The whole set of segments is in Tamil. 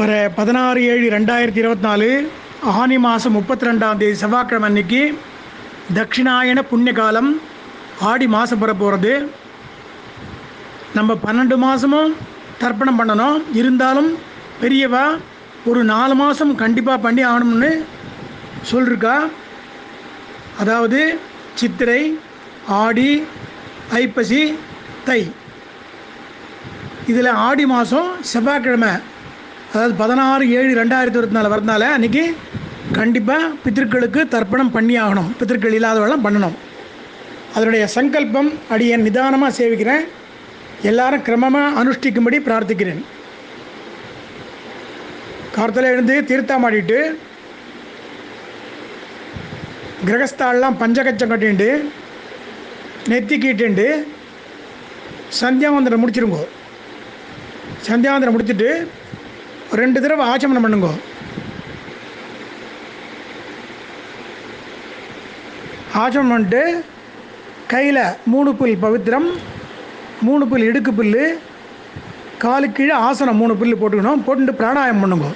வர பதினாறு ஏழு ரெண்டாயிரத்தி இருபத்தி நாலு ஆனி மாதம் முப்பத்தி ரெண்டாம் தேதி செவ்வாய்க்கிழமை அன்னைக்கு தட்சிணாயன புண்ணிய காலம் ஆடி மாதம் பெற போகிறது நம்ம பன்னெண்டு மாதமும் தர்ப்பணம் பண்ணணும். இருந்தாலும் பெரியவா ஒரு நாலு மாதம் கண்டிப்பாக பண்ணி ஆகணும்னு சொல்லிருக்கா. அதாவது சித்திரை ஆடி ஐப்பசி தை. இதில் ஆடி மாதம் செவ்வாய்க்கிழமை அதாவது பதினாறு ஏழு ரெண்டாயிரத்தி இருபத்தி நாலு வரதுனால அன்றைக்கி கண்டிப்பாக பித்திருக்களுக்கு தர்ப்பணம் பண்ணி ஆகணும் பித்திருக்கள் இல்லாதவெல்லாம் பண்ணணும். அதனுடைய சங்கல்பம் அடியேன் நிதானமாக சேவிக்கிறேன். எல்லாரும் கிரமமாக அனுஷ்டிக்கும்படி பிரார்த்திக்கிறேன். கார்த்தில் எழுந்து தீர்த்தமாடிட்டு கிரகஸ்தாலெலாம் பஞ்சகச்சம் கட்டிண்டு நெத்தி கீட்டுண்டு சந்தியாவந்தனம் முடிச்சிருங்கோ. சந்தியாவந்தனம் முடிச்சுட்டு ரெண்டு தடவை ஆச்சமனம் பண்ணுங்க. ஆச்சமனம் பண்ணிட்டு கையில் மூணு புல் பவித்திரம் மூணு புல் இடுக்கு புல் காலு கீழே ஆசனம் மூணு புல் போட்டுக்கணும். போட்டுட்டு பிராணாயம் பண்ணுங்க.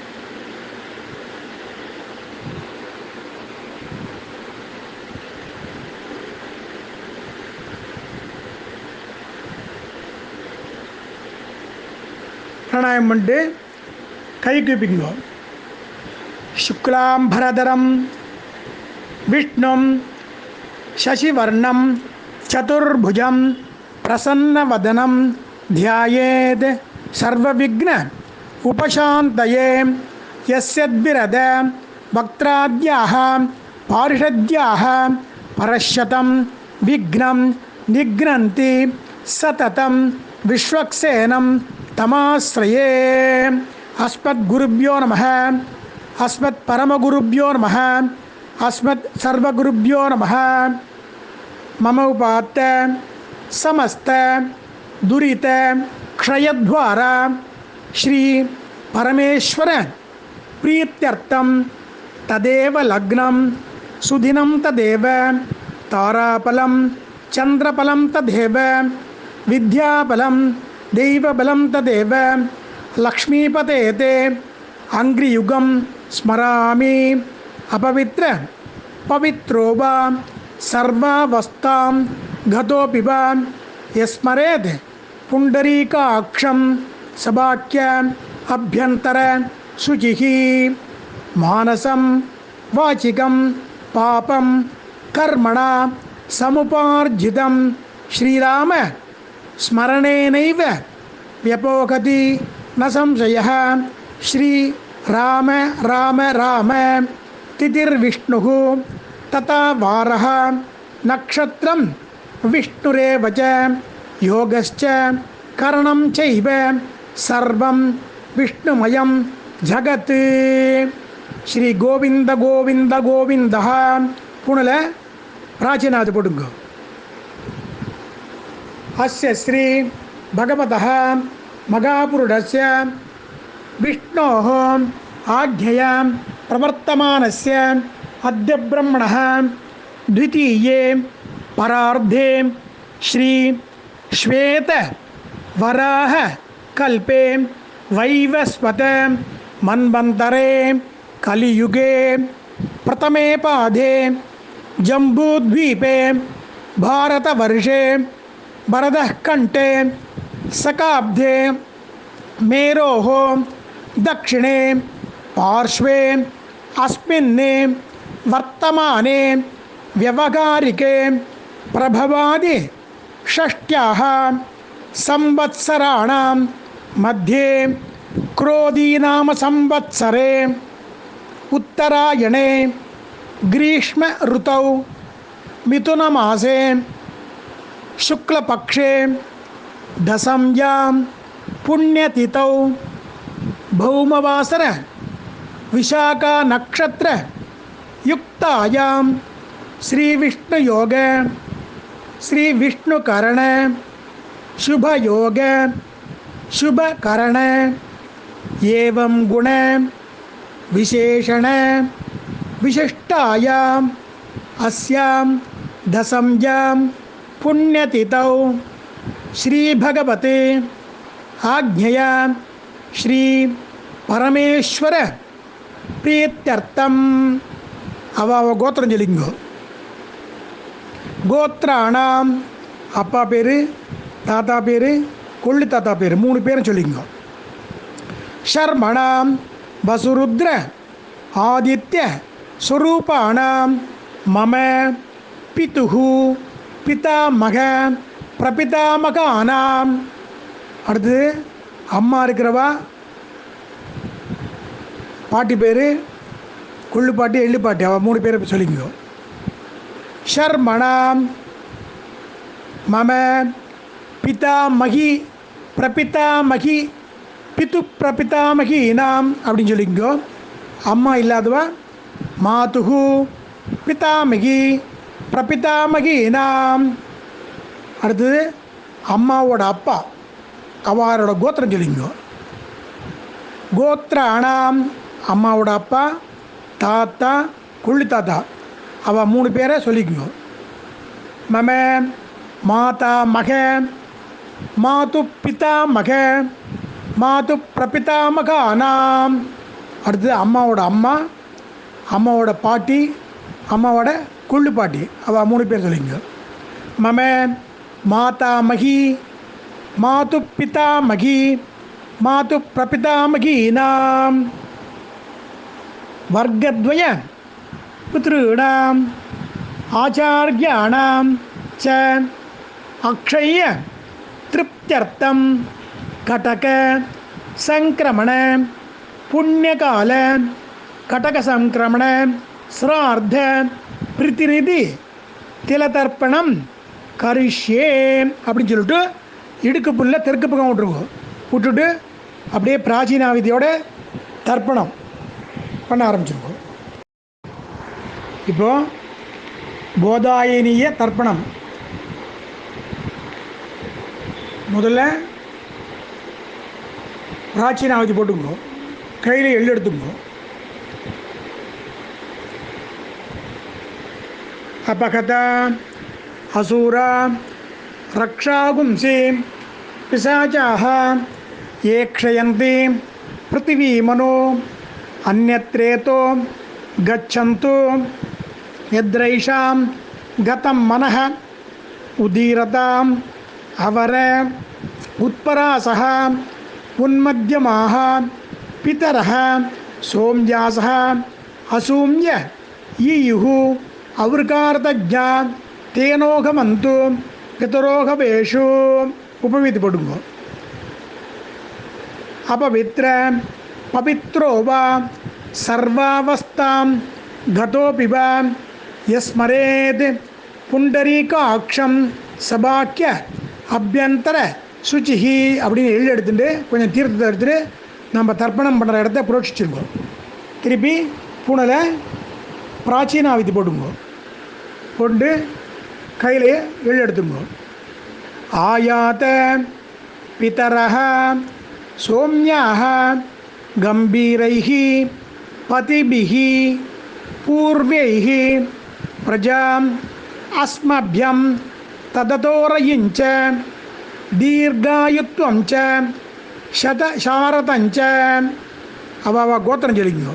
பிராணாயம் பண்ணிட்டு कैकिपिङ्गो शुक्लाम्भरधरं विष्णु, शशिवर्ण, चतुर्भुजं, प्रसन्नवदनं ध्यायेद् सर्वविघ्न उपशान्तये। यस्यद्विरद वक्त्राद्याः पारिषद्याः परशतं विघ्नं निघ्नन्ति सततं विश्वक्सेनं तमाश्रये। अस्मद्गुरुभ्यो नमः। अस्मत्परमगुरुभ्यो नमः। अस्मत् सर्वगुरुभ्यो नमः। मम उपात्त, समस्त, दुरित, क्षयद्वारा, श्री परमेश्वर प्रीत्यर्थं तदेव लग्नं, सुदिनं तदेव ताराफलं चन्द्रफलं तदेव विद्याफलं दैवबलं तदेव लक्ष्मीपते ते अङ्घ्रियुगं स्मरामि। अपवित्र, पवित्रो वा, सर्वावस्थां गतोऽपि वा। यस्मरेत् पुण्डरीकाक्षं सबाक्य अभ्यन्तर शुचिः। मानसं, वाचिकं, पापं, कर्मणा, समुपार्जितं। श्रीराम, स्मरणेनैव व्यपोहति न संशयः श्रीराम राम राम तिथिर्विष्णुः तथा वारः नक्षत्रं विष्णुरेव च योगश्च करणं चैव सर्वं विष्णुमयं जगत् ஸ்ரீ கோவிந்த கோவிந்த கோவிந்தா புனல பிராச்சீனாது போடுங்க அஸ்ய ஸ்ரீ பகவதः मगापुरुडस्य विष्णोः आज्ञया प्रवर्तमानस्य अद्य ब्रह्मण द्वितीय परार्धे श्री श्वेत वराह कल्पे वैवस्वत मन्वंतरे कलियुगे प्रथमे पाधे जम्बूद्वीपे भारतवर्षे भरतः सकाब्धे, मेरोः, दक्षिणे, पार्श्वे अस्मिन् वर्तमाने, व्यवहारिके, प्रभवादि, षष्ट्याः, संवत्सराणां मध्ये क्रोधीनाम संवत्सरे उत्तरायणे ग्रीष्म ऋतौ मिथुनमासे, शुक्लपक्षे दशम्यां पुण्यतिथौ भौमवासर, विशाखा नक्षत्र युक्तायां श्री विष्णु योग श्री विष्णु करण शुभ योग शुभ करण एवं गुण, विशेषण विशिष्टायाम अस्याम दशम्याम पुण्यतिथौ श्रीभगवते आज्ञया श्री பரமேஸ்வர பிரீத்தியர்த்தம் அவ அவ கோத்திரம் சொல்லிங்கோ கோத்ராணாம் அப்பா பேர் தாத்தா பேர் கொள்ளு தாத்தா பேர் மூணு பேரும் சொல்லிங்கோ ஷர்மணாம் வசுருத்ர ஆதித்ய ஸ்வரூபாணாம் மம பிதுகு பிதாமக பிரபிதாமகானாம். அடுத்தது அம்மா இருக்கிறவா? பாட்டி பேர்? கொள்ளு பாட்டி எள்ளு பாட்டி அவள் மூணு பேரை சொல்லிக்கோ. ஷர்மணாம் மம பிதாமகி பிரபிதாமகி பித்து பிரபிதாமகி நாம் அப்படின்னு சொல்லிக்கோ. அம்மா இல்லாதவா? மாதுகு பிதாமகி பிரபிதாமகி நாம் அடுத்தது அம்மாவோட அப்பா அவாரோட கோத்திரம் சொல்லிங்கோ. அணாம் அம்மாவோட அப்பா தாத்தா குள்ளி தாத்தா அவள் மூணு பேரை சொல்லிக்கோ மம மாதா மக மாது பிதா மக மாது பிரபிதா மகானாம் அடுத்தது அம்மாவோட அம்மா அம்மாவோட பாட்டி அம்மாவோட குள்ளி பாட்டி அவள் மூணு பேர் சொல்லிங்க. மம मातामही मातुपितामही मातुप्रपितामहीनां प्रपितामहीनां वर्गद्वयपुत्रॄणाम् आचार्याणां च अक्षय्य तृप्त्यर्थं कटकसङ्क्रमण पुण्यकाल कटकसङ्क्रमण श्रार्ध प्रीतिरिति तिलतर्पणं கடக அப்படின்னு சொல்லிட்டு இடுக்கு புல்ல தெற்கு பக்கம் விட்டுருக்கோம் விட்டுட்டு அப்படியே பிராச்சீனாவிதியோட தர்ப்பணம் பண்ண ஆரம்பிச்சிருக்கோம் இப்போ போதாயினிய தர்ப்பணம். முதல்ல பிராச்சீனாவதி போட்டுக்கோ கையில் எள்ளு எடுத்துக்கோ అసూరా రక్షాగుంసి పిశాచా ఏ క్షయంతి పృథివీమను అన్యత్రేతో గచ్చంతు యద్రైషాం గతం మనః ఉదీరతాం అవర ఉత్పరాస ఉన్మధ్యమా పితర సోమ్యాస అసూమ్య ఈయు ఔర్కార్తజ్ఞ தேனோகம் அவருக்கார்த்தஜா தேனோகமந்து பிதரோகவேஷு உபவீதி போடுங்க அபவித்ர பவித்ரோ வா சர்வாவஸ்தாம் கதோபி வா யஸ்மரேத் புண்டரீகாட்சம் சபாக்கிய அபியந்தர சுச்சிஹி அப்படின்னு எழுதி எடுத்துட்டு கொஞ்சம் தீர்த்தத்தை எடுத்துட்டு நம்ம தர்ப்பணம் பண்ணுற இடத்த புரோட்சிச்சிருக்கோம் திருப்பி பூனலை பிராச்சீனாவிதி போடுங்க கொண்டு எள் எடுத்துங்க ஆயாத பிதரக சோம்யாக கம்பீரைகி பதிபிகி பூர்வைகி பிரஜாம் அஸ்மபியம் தததோரயிஞ்ச தீர்காயுத்வம் ச சத சாரதஞ்ச. அவ கோத்திரம் சொல்லிக்கோ.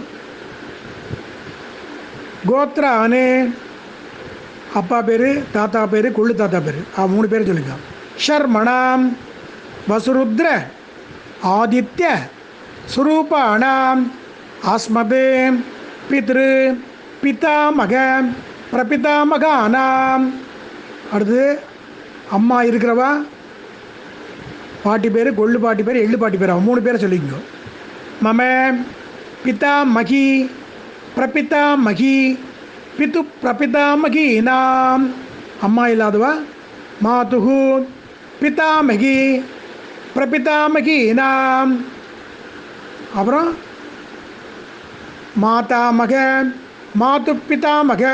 கோத்ரானே அப்பா பேர் தாத்தா பேர் கொள்ளு தாத்தா பேர். மூணு பேர் சொல்லிங்க. ஷர்மணாம் வசுருத்ர ஆதித்ய சுரூபானாம் ஆஸ்மதே பித்ரு பிதாமக பிரபிதாமகானாம். அடுத்து அம்மா இருக்கிறவா? பாட்டி பேர் கொள்ளு பாட்டி பேர் எள்ளு பாட்டி பேர் அவன் மூணு பேரை சொல்லிக்கோ மம ப்ரப்பித்தா மகி பித்து பிரபிதாமகீனாம் அம்மா இல்லாதவா மாதுகு பிதாமகி பிரபிதாமகீனாம் அப்புறம் மாதாமக மாது பிதாமக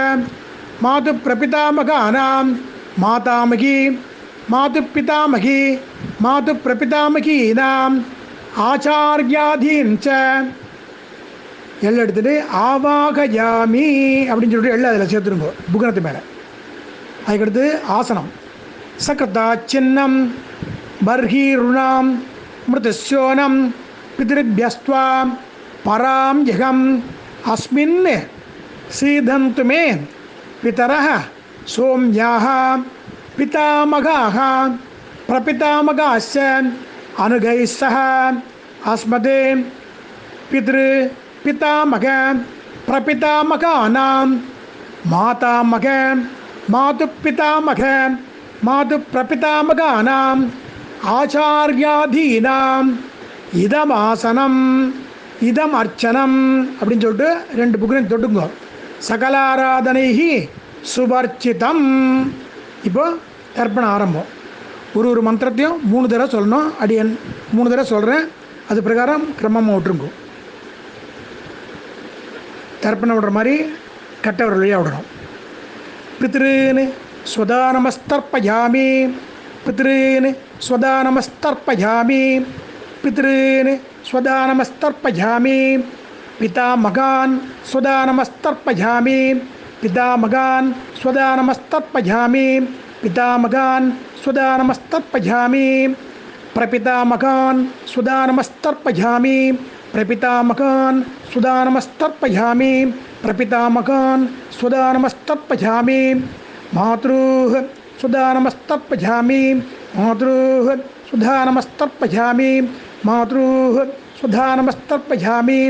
மாது பிரபிதாமகானாம் மாதாமகி மாது பிதாமகி மாது பிரபிதாமகீனாம் ஆச்சாரியாதீன் எல் எடுத்துகிட்டு ஆவாக ஜாமி அப்படின்னு சொல்லிட்டு எள்ள அதில் சேர்த்துருங்க புக்கனத்து மேலே. அதுக்கடுத்து ஆசனம். சக்கத்தா சின்னம் பர்ஹீருணாம் மிருதசோனம் பிதிருபியஸ்துவாம் பராம் ஜகம் அஸ்மின் சீதந்துமே பிதர சோம்யாக பிதாமகாக பிரபிதாமகாச்ச அனுகை சக அஸ்மதே பிதிரு பிதாமக பிரபிதாமகானாம். மாதாமக மாது பிதாமக மாது பிரபிதாமகானாம் ஆச்சாரியாதீனாம். இதமாசனம் இதம் அர்ச்சனம் அப்படின்னு சொல்லிட்டு ரெண்டு புக்கு தொட்டுங்க சகலாராதனைகி சுபர்ச்சிதம். இப்போ தர்ப்பணம் ஆரம்பம். ஒரு ஒரு மந்திரத்தையும் மூணு தடவை சொல்லணும். அடியன் மூணு தடவை சொல்கிறேன் அது பிரகாரம் கிரமமாக விட்டுருங்கோ தர்ப்பணம் விடுற மாதிரி கட்டவர் வழியாக விடணும் பித்ருன்னு ஸ்வதா நமஸ்தர்ப்பயாமி பித்ருன்னு ஸ்வதா நமஸ்தர்ப்பயாமி பித்ருன்னு ஸ்வதா நமஸ்தர்ப்பயாமி பிதா மகான் ஸ்வதா நமஸ்தர்ப்பயாமி பிதா மகான் ஸ்வதா நமஸ்தர்ப்பயாமி பிதா மகான் ஸ்வதா நமஸ்தர்ப்பயாமி பிரபிதா மகான் ஸ்வதா நமஸ்தர்ப்பயாமி प्रपितामकान् सुदानमस्तर्पयामि। प्रपितामकान् सुदानमस्तर्पयामि। मातॄः सुदानमस्तर्पयामि। मातॄः सुधानमस्तर्पयामि मातॄः सुधानमस्तर्पयामि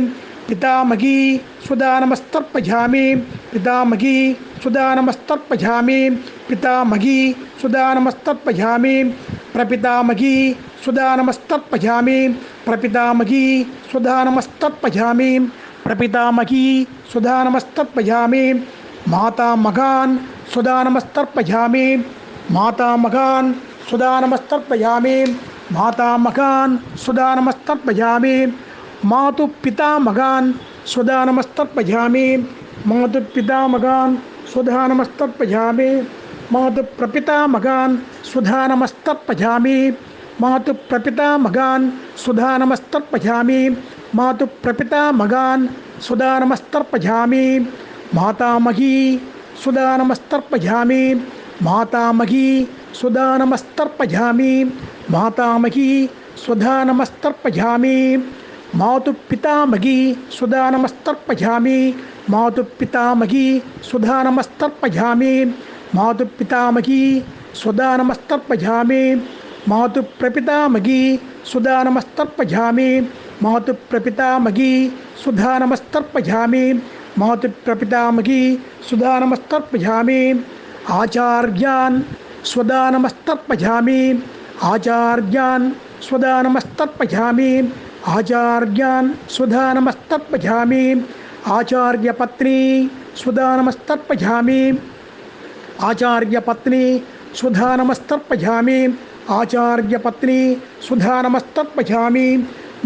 पितामही सुदानमस्तर्पयामि। पितामही सुदानमस्तर्पयामि। पितामही सुदानमस्तर्पयामि। प्रपितामही सुदानमस्तत्पजामि। प्रपितामही सुदानमस्तत्पजामि। प्रपितामही सुदानमस्तत्पजामि। माता मगान सुदानमस्तर्पजामि माता मगान सुदानमस्तर्पजामि माता मगान सुदानमस्तर्पजामि मातु पिता मगान सुदानमस्तर्पजामि मातु पिता मगान सुदानमस्तर्पजामि मातु प्रपिता मगान सुधानमस्तर्पयामी मातु प्रपिता मातुप्रपितामगान् सुधानमस्तत्पजामि। मातुप्रपितामगान् सुधानमस्तत्पजामि। मातुप्रपितामगान् सुधानमस्तर्पजामि मातामही सुदानमस्तर्पजामि मातामही सुदानमस्तर्पजामि मातामही सुधानमस्तर्पजामि मातुपितामही सुदानमस्तर्पजामि मातुपितामही सुधानमस्तर्पजामि मातुपितामही सुदा नमस्तर्पयामि मातुप्रपितामही सुधा नमस्तर्पयामि मातुप्रपितामही सुधा नमस्तर्पयामि मातुप्रपितामही सुधा नमस्तर्पयामि आचार्यान् स्वदा नमस्तर्पयामि आचार्यान् स्वदा नमस्तर्पयामि आचार्यान् स्वधा नमस्तर्पयामि आचार्यपत्नी स्वदा नमस्तर्पयामि आचार्यपत्नी सुधानमस्तर्पयामि आचार्यपत्नी सुधानमस्तर्पयामि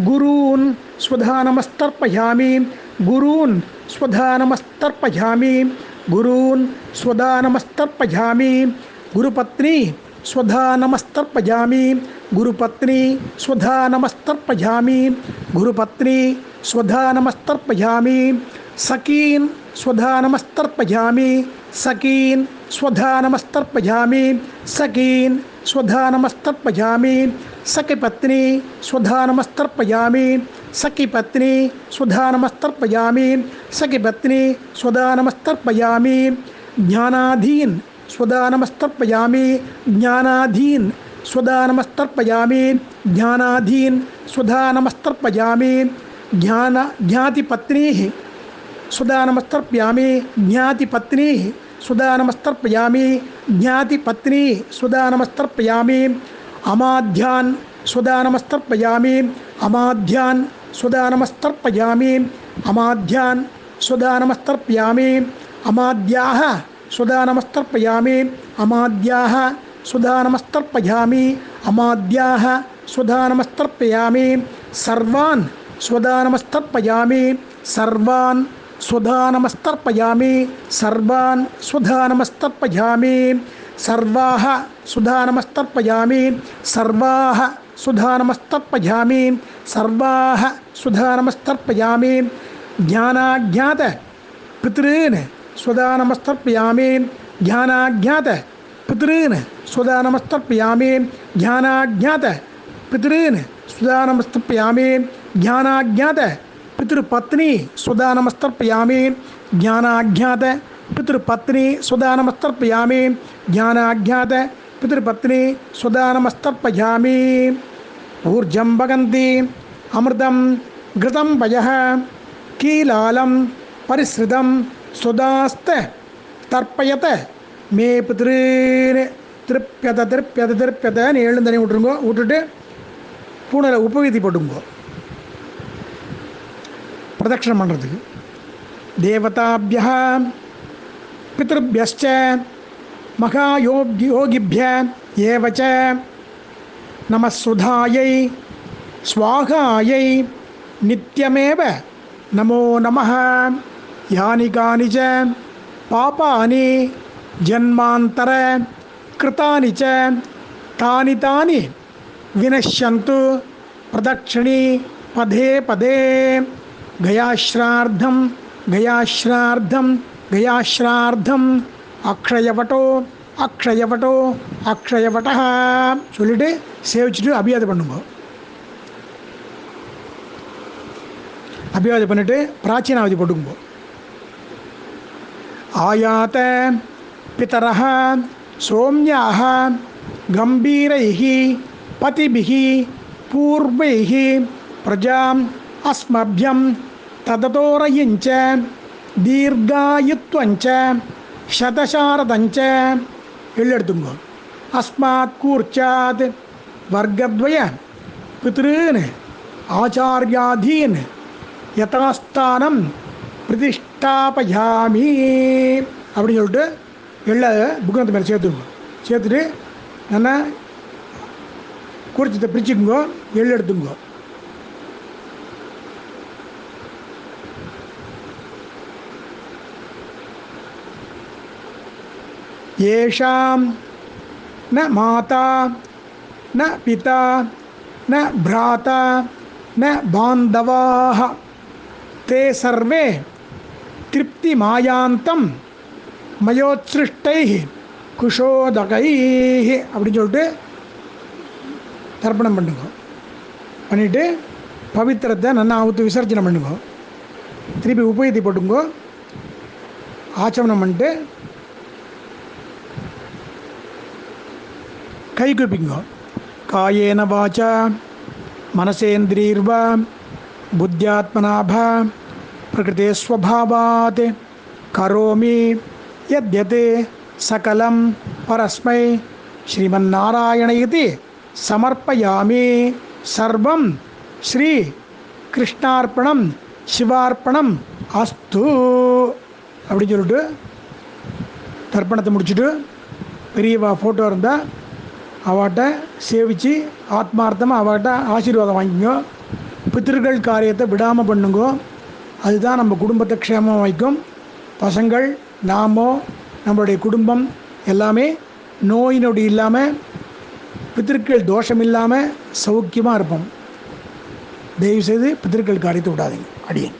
गुरून् स्वधानमस्तर्पयामि गुरून् स्वधानमस्तर्पयामि गुरून् स्वदानमस्तर्पयामि गुरुपत्नी स्वधानमस्तर्पयामि गुरुपत्नी सुधा स्वधानमस्तर्पयामि गुरुपत्नी स्वधानमस्तर्पयामि सकीन् स्वधानमस्तर्पयामि सकीन् स्वधानमस्तर्पयामि सकीन् स्वधानमस्तर्पयामि सखिपत्नी स्वधानमस्तर्पयामि सखिपत्नी स्वधानमस्तर्पयामि सखिपत्नी स्वधानमस्तर्पयामि, ज्ञानाधीन स्वदानमस्तर्पयामि ज्ञानाधीन स्वदानमस्तर्पयामि ज्ञानाधीन स्वधानमस्तर्पयामि, ज्ञान ज्ञातिपत्नीः सुदानमस्तर्पयामि ज्ञातिपत्नीः, सुदानमस्तर्पयामि ज्ञातिपत्नी, सुदानमस्तर्पयामि अमाध्यान् सुदानमस्तर्पयामि अमाध्यान् सुदानमस्तर्पयामि अमाध्यान्, सुदानमस्तर्पयामि अमाद्याः सुदानमस्तर्पयामि अमाद्याः सुदानमस्तर्पयामि अमाद्याः सुदानमस्तर्पयामि सर्वान् स्वदानमस्तर्पयामि सर्वान्। सुधानमस्तर्पयामि सर्वान् सुधानमस्तर्पयामि सर्वाः सुधानमस्तर्पयामि सर्वाः सुधानमस्तर्पयामि सर्वाः सुधानमस्तर्पयामि ज्ञानाज्ञात पितॄन् स्वदानमस्तर्पयामि ज्ञानाज्ञात पितॄन् स्वदानमस्तर्पयामि ज्ञानाज्ञात पितॄन् சுதானமஸ்தர்ப்பயாமி ஞானாஜாத பித்ருபத்னி சுதானமஸ்தர்ப்பயாமி ஞானாஜாத பித்ருபத்னி சுதானமஸ்தர்ப்பயாமி ஞானாஜாத பித்ருபத்னி சுதானமஸ்தர்ப்பயாமி ऊर्जं वगन्ति अमृतं घृतं वयः कीलालं परिसृतं सुदास्त தர்ப்பயத மே பிதிருன்னு திருப்பியத திருப்பியத திருப்பியதன்னு ஏழு தண்ணி விட்டுருங்கோ விட்டுட்டு பூனையில் உபவீதி போட்டுங்கோ பிரதட்சிணம் பண்ணுறதுக்கு தேவதாபியா தேவதாபிய மகா யோகி யோகிபிய ஏவச்ச நமசுதாயை ஸ்வாகாயை நித்தியமேவ நமோ நம யானி கானி ச பாபானி ஜன்மாந்தர கிருத்தானி ச தானி தானி. வினஷ்யந்து பிரதட்சிணி பதே பதே. கயாஸ்ரார்த்தம் கயாஸ்ரார்த்தம் கயாஸ்ரார்த்தம் அக்ஷயவட்டோ அக்ஷயவட்டோ அக்ஷயவட்டா சொல்லிட்டு சேவிச்சுட்டு அபியாதம் பண்ணுங்க அபியாதம் பண்ணிட்டு பிராச்சீனாவதி போட்டுங்க ஆயாத பிதரः சோம்யாः கம்பீரைः பதிபிः பூர்வைः பிரஜாம் அஸ்மபியம் தததோரயிஞ்ச தீர்காயுத்வஞ்ச சதசாரதஞ்ச எள்ளெடுத்துங்க அஸ்மாத் கூர்ச்சாத் வர்க்கத்வய பித்ருன்னு ஆச்சாரியாதீன் யதாஸ்தானம் பிரதிஷ்டாபயாமி அப்படின்னு சொல்லிட்டு எள்ள புக்கனத்து மேலே சேர்த்துங்க சேர்த்துட்டு நல்லா குறிச்சத்தை பிரிச்சுக்குங்கோ எள்ளு येषां न माता न पिता न भ्राता न बान्धवाः ते सर्वे திருப்திமாயாந்தம் மயோத்சிருஷ்டைः குஷோதகைः அப்படின்னு சொல்லிட்டு தர்ப்பணம் பண்ணுங்க பண்ணிவிட்டு பவித்திரத்தை நல்லா ஊற்று விசர்ஜனை பண்ணுங்க திருப்பி உபயத்தி போட்டுங்கோ ஆச்சமனம் பண்ணிட்டு கை கூப்பிங்கோ காயேன வாச்சா மனசேந்திரீர்வா புத்தியாத்மனாபா பிரகிருதே ஸ்வபாவாத் கரோமி யத்யதே சகலம் பரஸ்மை ஸ்ரீமன்னாராயண இது சமர்ப்பயாமி சர்வம் ஸ்ரீ கிருஷ்ணார்ப்பணம் சிவார்ப்பணம் அஸ்து அப்படின்னு சொல்லிட்டு தர்ப்பணத்தை முடிச்சுட்டு பெரியவா ஃபோட்டோ இருந்தால் அவட்ட சேவித்து ஆத்மார்த்தமாக அவட்ட ஆசீர்வாதம் வாங்கிக்கோ. பித்திருக்கள் காரியத்தை விடாமல் பண்ணுங்கோ. அதுதான் நம்ம குடும்பத்தை க்ஷேமம் வைக்கும். பசங்கள் நாமோ நம்மளுடைய குடும்பம் எல்லாமே நோய் நொடி இல்லாமல் பித்திருக்கள் தோஷம் இல்லாமல் சௌக்கியமாக இருப்போம். தயவுசெய்து பித்திருக்கள் காரியத்தை விடாதீங்க. அடியேன்.